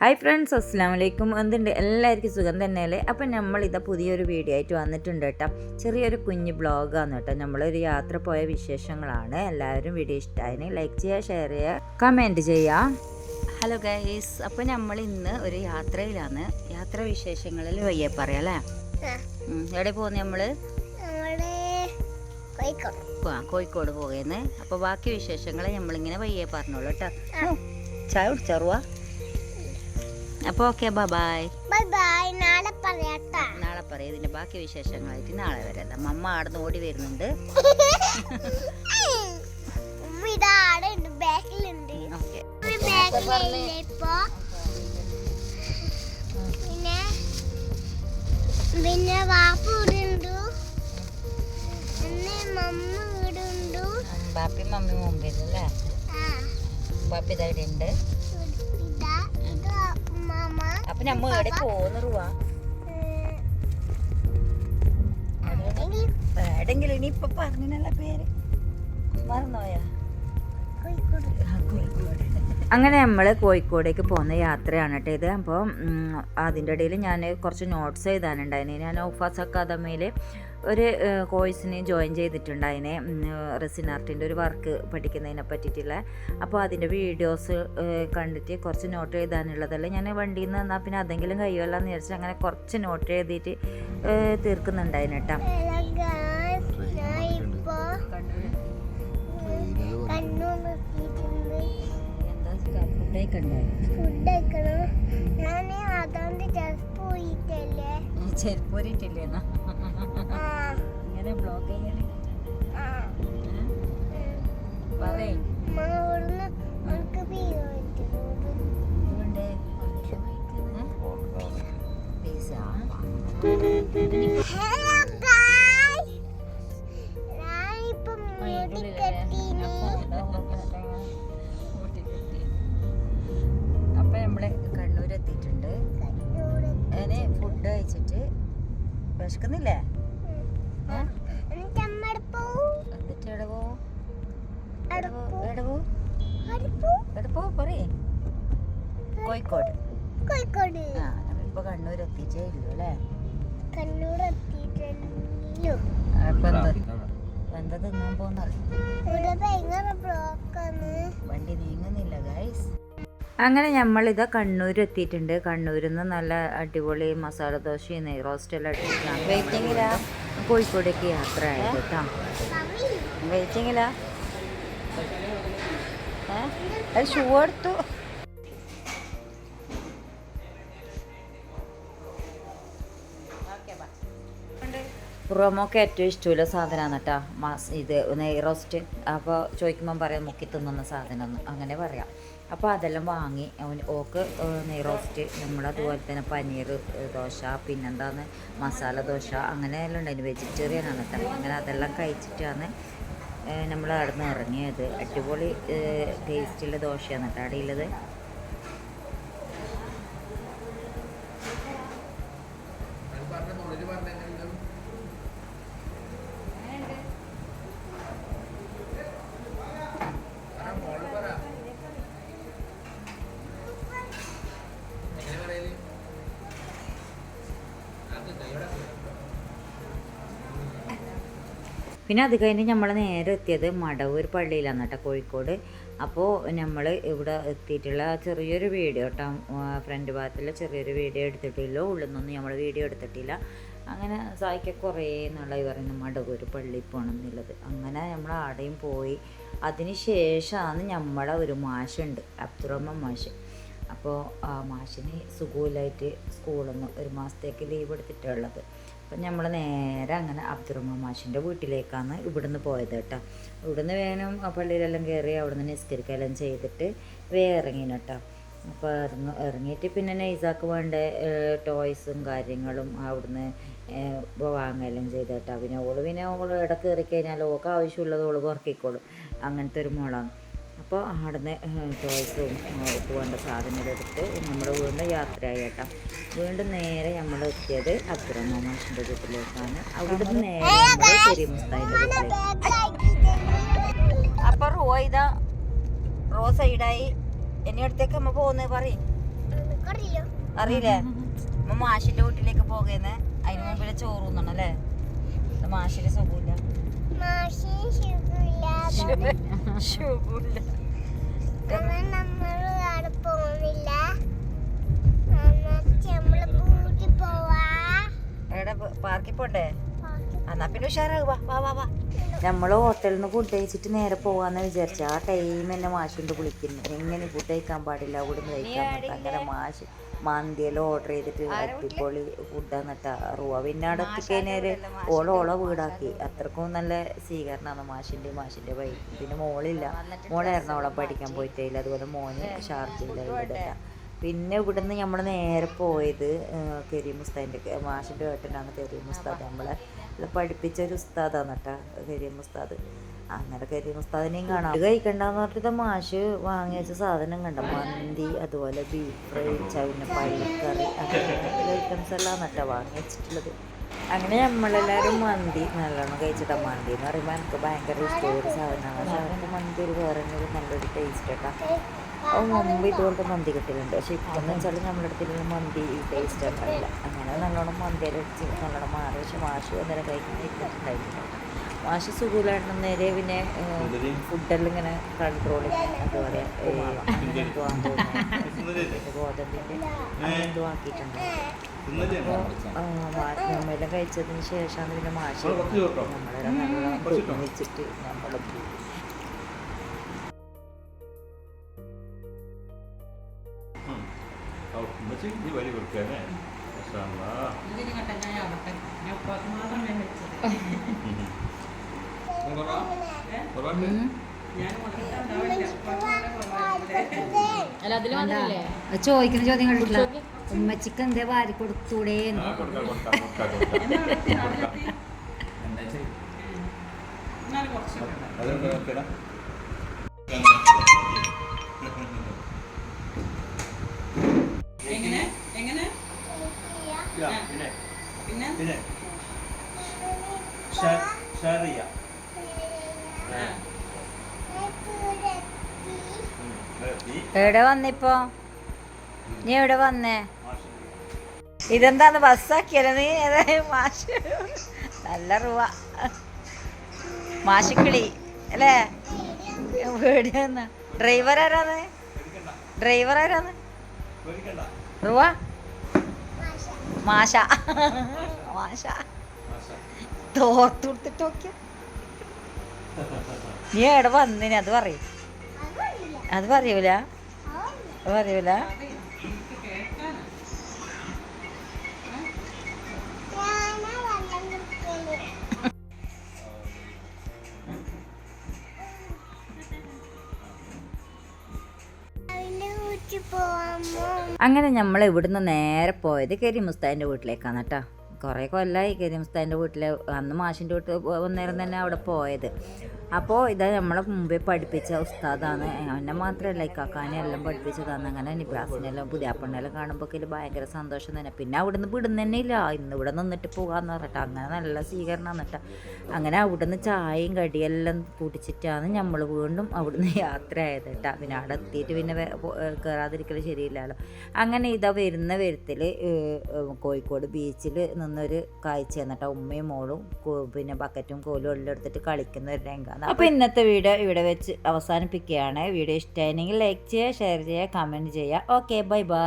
Hi friends അസ്സാം വലൈക്കും എന്തുണ്ട്? എല്ലാവർക്കും സുഖം തന്നെയല്ലേ? അപ്പം നമ്മളിതാ പുതിയൊരു വീഡിയോ ആയിട്ട് വന്നിട്ടുണ്ട് കേട്ടോ. ചെറിയൊരു കുഞ്ഞ് ബ്ലോഗാണ് കേട്ടോ. നമ്മളൊരു യാത്ര പോയ വിശേഷങ്ങളാണ്. എല്ലാവരും വീഡിയോ ഇഷ്ടമായതിന് ലൈക്ക് ചെയ്യുക ഷെയർ ചെയ്യുക കമന്റ് ചെയ്യുക. ഹലോ ഗൈസ് അപ്പം നമ്മൾ ഇന്ന് ഒരു യാത്രയിലാണ്. യാത്ര വിശേഷങ്ങളിൽ വയ്യേ പറയാം അല്ലേ? എവിടെ പോകുന്നത് നമ്മൾ ആ കോഴിക്കോട് പോകുന്നത് അപ്പോൾ ബാക്കി വിശേഷങ്ങൾ നമ്മളിങ്ങനെ വയ്യേ പറഞ്ഞോളൂ കേട്ടോ. ചായ കുടിച്ചറുവാ അപ്പോൾ ഓക്കെ ബൈ ബൈ നാളെ പറയാട്ടാ. നാളെ പറയാം. ഇതിന്റെ ബാക്കി വിശേഷങ്ങളായിട്ട് നാളെ വരാം. അമ്മ ആടുന്ന് ഓടി വരുന്നുണ്ട്. ഉണ്ട്. പിന്നെ? പിന്നെ വാപ്പ ഇവിടെ ഉണ്ട്? പിന്നെ മമ്മ ഇവിടെ ഉണ്ട്? ബാപ്പി മമ്മി മുമ്പിലല്ലേ ബാപ്പി ഇതായിട്ട് നമ്മ എവിടെ പോകുന്നുറുവാ എവിടെങ്കിലും? ഇനിയിപ്പൊ പറഞ്ഞല്ല പേര് മറന്നോയാ? അങ്ങനെ നമ്മൾ കോഴിക്കോടേക്ക് പോകുന്ന യാത്രയാണ് കേട്ടോ ഇത്. അപ്പോൾ അതിന്റെ ഇടയിൽ ഞാൻ കുറച്ച് നോട്ട്സ് എഴുതാനുണ്ടായിരുന്നു. ഞാൻ ഓഫാസ് അക്കാദമിയിൽ ഒരു കോഴ്സിന് ജോയിൻ ചെയ്തിട്ടുണ്ടായിനെ. റെസിൻ ആർട്ടിന്റെ ഒരു വർക്ക് പഠിക്കുന്നതിനെ പറ്റിയിട്ടുള്ള. അപ്പോൾ അതിന്റെ വീഡിയോസ് കണ്ടിട്ട് കുറച്ച് നോട്ട് എഴുതാനുള്ളതല്ല. ഞാൻ വണ്ടിയിൽ നിന്ന് എന്നാൽ പിന്നെ അതെങ്കിലും കഴിയുമല്ലോ എന്ന് വിചാരിച്ചാൽ അങ്ങനെ കുറച്ച് നോട്ട് എഴുതിയിട്ട് തീർക്കുന്നുണ്ടായിരുന്നു കേട്ടോ പോയിട്ടല്ലേ ചെരുപ്പൂരിട്ടില്ലേന്നാ ഇങ്ങനെ ബ്ലോക്ക് ചെയ്യണേ ആ. പറയേ. അമ്മ പറയേ. കോഴിക്കോട്. കോഴിക്കോട്. ആ നമ്മളിപ്പോ കണ്ണൂർ എത്തിച്ചേ ഇല്ലു അല്ലേ? കണ്ണൂർ എത്തിയിട്ടല്ലോ എന്താ? തിന്നാൻ വണ്ടി നീങ്ങുന്നില്ല ഗൈസ് അങ്ങനെ നമ്മളിത് കണ്ണൂർ എത്തിയിട്ടുണ്ട് കണ്ണൂരിൽ നിന്ന് നല്ല അടിപൊളി മസാല ദോശയും നെയ് റോസ്റ്റെല്ലാം അടിച്ചിട്ടാണ് കോഴിക്കോടേക്ക് യാത്ര ആയത് കേട്ടോ ഏ? അത് ഏറ്റവും ഇഷ്ടമുള്ള സാധനമാണ് കേട്ടോ മാസ് ഇത് നെയ് റോസ്റ്റ്. അപ്പോൾ ചോദിക്കുമ്പം പറയാം മുക്കി തിന്നുന്ന സാധനം അങ്ങനെ പറയാം. അപ്പോൾ അതെല്ലാം വാങ്ങി. ഓക്ക് നെയ്റോസ്റ്റ് നെയ് റോസ്റ്റ് നമ്മളതുപോലെ തന്നെ പനീർ ദോശ പിന്നെന്താന്ന് മസാല ദോശ അങ്ങനെ എല്ലാം ഉണ്ടായിരുന്നു വെജിറ്റേറിയൻ ആണ് അങ്ങനെ അതെല്ലാം കഴിച്ചിട്ടാണ് നമ്മൾ അവിടെ നിന്ന് ഇറങ്ങിയത്. അടിപൊളി ടേസ്റ്റുള്ള ദോശയാണ് കേട്ടോ പിന്നെ അത് കഴിഞ്ഞ് നമ്മൾ നേരെ എത്തിയത് മടവൂർ പള്ളിയിലാണ് കേട്ടോ കോഴിക്കോട്. അപ്പോൾ നമ്മൾ ഇവിടെ എത്തിയിട്ടുള്ള ചെറിയൊരു വീഡിയോ കേട്ടോ ഫ്രണ്ട് ഭാഗത്തുള്ള ചെറിയൊരു വീഡിയോ എടുത്തിട്ടില്ല. ഉള്ളിൽ നിന്നൊന്നും നമ്മൾ വീഡിയോ എടുത്തിട്ടില്ല. അങ്ങനെ സായിക്ക കുറേ നാളായി പറയുന്നു മടവൂർ പള്ളി പോകണം എന്നുള്ളത് അങ്ങനെ നമ്മൾ ആടെയും പോയി. അതിന് ശേഷമാണ് നമ്മളെ ഒരു മാഷുണ്ട് അബ്ദുറഹ്മാൻ മാഷ്. അപ്പോൾ ആ മാഷിന് സുഖമില്ലായിട്ട് സ്കൂളിൽ നിന്ന് ഒരു മാസത്തേക്ക് ലീവ് എടുത്തിട്ടുള്ളത് അപ്പം നമ്മൾ നേരെ അങ്ങനെ അബ്ദുറഹ്മാൻ മാഷിന്റെ വീട്ടിലേക്കാണ് ഇവിടുന്ന് പോയത് കേട്ടോ. ഇവിടുന്ന് വേണം ആ പള്ളിയിലെല്ലാം കയറി അവിടുന്ന് നിസ്കരിക്കുകയെല്ലാം ചെയ്തിട്ട് വേ ഇറങ്ങിന് കേട്ടോ. അപ്പോൾ ഇറങ്ങ ഇറങ്ങിയിട്ട് പിന്നെ നൈസാക്ക് വേണ്ട ടോയ്സും കാര്യങ്ങളും അവിടുന്ന് വാങ്ങുകയെല്ലാം ചെയ്ത് കേട്ടോ. പിന്നെ ഓൾ പിന്നെ ഓൾ ഇടയ്ക്ക് കയറി കഴിഞ്ഞാൽ ഓൾക്ക് ആവശ്യമുള്ളത് ഓൾ കുറക്കിക്കോളും അങ്ങനത്തെ ഒരു മോളാണ്. അപ്പോൾ അവിടുന്ന് ടോയ്സും അവർക്ക് വേണ്ട സാധനങ്ങൾ എടുത്ത് നമ്മൾ വീണ്ടും യാത്രയായി കേട്ടോ. വീണ്ടും നേരെ നമ്മൾ എത്തിയത് അബ്ദുറഹ്മാൻ മാഷിന്റെ വീട്ടിലേക്കാണ്. അവിടുന്ന് നേരെ നമ്മൾ ചെറിയ മുസ്താദിന്റെ വീട്ടിലേക്ക്. അപ്പൊ റോ ഇതാ റോ സൈഡായി. എന്നെ അടുത്തേക്ക് അമ്മ പോകുന്നേ പറയും. അറിയില്ല? അമ്മ മാഷിന്റെ വീട്ടിലേക്ക് പോകുന്നേ. അതിന് മുമ്പിലെ ചോറൂന്നാണല്ലേ മാഷിന്റെ സുഖമില്ല. മാഷി അവൻ അവിടെ പോകുന്നില്ല. എന്നിട്ട് നമ്മൾ എവിടെ പാർക്കിൽ പോണ്ടേ? എന്നാ പിന്നെ ഉഷാറാകുക വാ വാ വാ നമ്മൾ ഹോട്ടലിൽ നിന്ന് ഫുഡ് കഴിച്ചിട്ട് നേരെ പോകാന്ന് വിചാരിച്ചു ആ ടൈം എന്നെ മാഷിന്റെ വിളിക്കുന്നു. എങ്ങനെ ഫുഡ് കഴിക്കാൻ പാടില്ല അവിടെ നിന്ന് കഴിക്കാൻ. അങ്ങനെ മാഷ് മന്തിയെല്ലാം ഓർഡർ ചെയ്തിട്ട് അടിപൊളി ഫുഡ് എന്നിട്ട്. റൂവ പിന്നെ അവിടെ ഓള ഓളെ വീടാക്കി. അത്രക്കും നല്ല സ്വീകരണമാണ് മാഷിന്റെ മാഷിന്റെ വൈ പിന്നെ മോളില്ല. മോളെ എറണാകുളം പഠിക്കാൻ പോയിട്ടില്ല അതുപോലെ മോന് ഷാർജയില്ല ഇവിടെ പിന്നെ ഇവിടുന്ന് നമ്മൾ നേരെ പോയത് കരീം ഉസ്താദിന്റെ മാഷിന്റെ ഏട്ടനാണ് കരീം ഉസ്താദ്. നമ്മളെ പഠിപ്പിച്ച ഒരു ഉസ്താദാണ് കേട്ടോ കരീം ഉസ്താദ്. അങ്ങനെ കരീം ഉസ്താദിനെയും കാണാം. അത് കഴിക്കണ്ടെന്ന് പറഞ്ഞിട്ട് മാഷ് വാങ്ങി വെച്ച സാധനം കണ്ട. മന്തി അതുപോലെ ബീഫ് ഫ്രൈ ചവിന പള്ളിക്കറി അങ്ങനെ ഐറ്റംസ് എല്ലാം നട്ടാ വാങ്ങി വെച്ചിട്ടുള്ളത്. അങ്ങനെ നമ്മളെല്ലാവരും മന്തി നല്ലോണം കഴിച്ചിട്ടാ. മന്തി എന്ന് പറയുമ്പോൾ എനിക്ക് ഭയങ്കര ഇഷ്ടമുള്ള ഒരു സാധനമാണ്. പക്ഷെ അവർക്ക് മന്തി ഒരു വേറെ ഒരു നല്ലൊരു ടേസ്റ്റ് കേട്ടോ അത് മുമ്പ് ഇതുപോലത്തെ മന്തി കിട്ടലുണ്ട്. പക്ഷെ ഇപ്പം എന്ന് വെച്ചാൽ നമ്മുടെ അടുത്തുള്ള മന്തി ടേസ്റ്റ് ഉണ്ടായില്ല അങ്ങനെ നല്ലോണം മന്തി അടിച്ച് നല്ലോണം മാറി. പക്ഷെ മാഷ് അന്നേരം കഴിക്കുന്ന ഇരുന്നിട്ടുണ്ടായിരുന്നു മാഷ് സുഖമില്ലാണ്ട് നേരെ പിന്നെ ഫുഡെല്ലാം ഇങ്ങനെ കൺട്രോൾ എന്താ പറയുക എന്തുവാൻ തോന്നുന്നു. ഗോതമ്പിന്റെ എന്തോ ആക്കിയിട്ടുണ്ട്. അപ്പോൾ നമ്മളെല്ലാം കഴിച്ചതിന് ശേഷമാണ് പിന്നെ മാഷി നമ്മളെല്ലാം വെച്ചിട്ട് ഉമ്മച്ചി നീ കൊടുക്കാനേ ചോദിക്കുന്ന ചോദ്യം കണ്ടിട്ടില്ല ഉമ്മച്ചിക്ക് എന്തേ വാരി കൊടുത്തൂടെ എങ്ങനെ? എങ്ങനെ? പിന്നെ. പിന്നെ? ഷറിയ എവിടെ വന്നിപ്പോ? നീ എവിടെ വന്നേ? ഇതെന്താന്ന് ബസ്സാക്കിയല്ല? നീ ഏതായാലും മാഷ്? നല്ല റൂവ. മാഷിക്കിളി അല്ലേ? പേടിയാന്ന്. ഡ്രൈവർ ആരാന്ന്? ഡ്രൈവർ ആരാന്ന്? റൂവ? മാഷ. മാഷ. തോർത്തുടുത്തിട്ട് നോക്കിയ. നീ എവിടെ വന്നിന്? അത് പറയും. അത് പറയൂല. പറയൂല. അങ്ങനെ നമ്മൾ ഇവിടുന്ന് നേരെ പോയത് കരീമുസ്താദിന്റെ വീട്ടിലേക്കാണ് കേട്ടോ. കുറേ കൊല്ലമായി കരീമുസ്താദിന്റെ വീട്ടിൽ അന്ന് മാഷിന്റെ വീട്ടിൽ വന്നേരം തന്നെ അവിടെ പോയത്. അപ്പോൾ ഇത് നമ്മളെ മുമ്പേ പഠിപ്പിച്ച ഉസ്താദാണ്. എന്നെ മാത്രമല്ല ഈ കാക്കാനെ എല്ലാം പഠിപ്പിച്ചതാണ്. അങ്ങനെ നിബ്രാസിനെല്ലാം പുതിയാപ്പണ്ണെല്ലാം കാണുമ്പോൾ ഭയങ്കര സന്തോഷം തന്നെ. പിന്നെ അവിടുന്ന് വിടുന്ന തന്നെ ഇല്ല. ഇന്ന് ഇവിടെ നിന്നിട്ട് പോകാമെന്ന് പറഞ്ഞിട്ട് അങ്ങനെ നല്ല സ്വീകരണം എന്നിട്ട് അങ്ങനെ അവിടുന്ന് ചായയും കടിയെല്ലാം കുടിച്ചിട്ടാണ് നമ്മൾ വീണ്ടും അവിടുന്ന് ആയത് കേട്ടോ. പിന്നെ അവിടെ എത്തിയിട്ട് പിന്നെ കയറാതിരിക്കൽ ശരിയില്ലല്ലോ. അങ്ങനെ ഇതാ വരുന്ന വരുത്തിൽ കോഴിക്കോട് ബീച്ചിൽ നിന്നൊരു കാഴ്ച എന്നിട്ട് ഉമ്മയും മോളും പിന്നെ ബക്കറ്റും കോലും എല്ലാം എടുത്തിട്ട് കളിക്കുന്ന ഒരു രംഗമാണ് അപ്പോൾ ഇന്നത്തെ വീഡിയോ ഇവിടെ വെച്ച് അവസാനിപ്പിക്കുകയാണ്. വീഡിയോ ഇഷ്ടമായിരുന്നെങ്കിൽ ലൈക്ക് ചെയ്യുക ഷെയർ ചെയ്യുക കമന്റ് ചെയ്യുക. Okay bye bye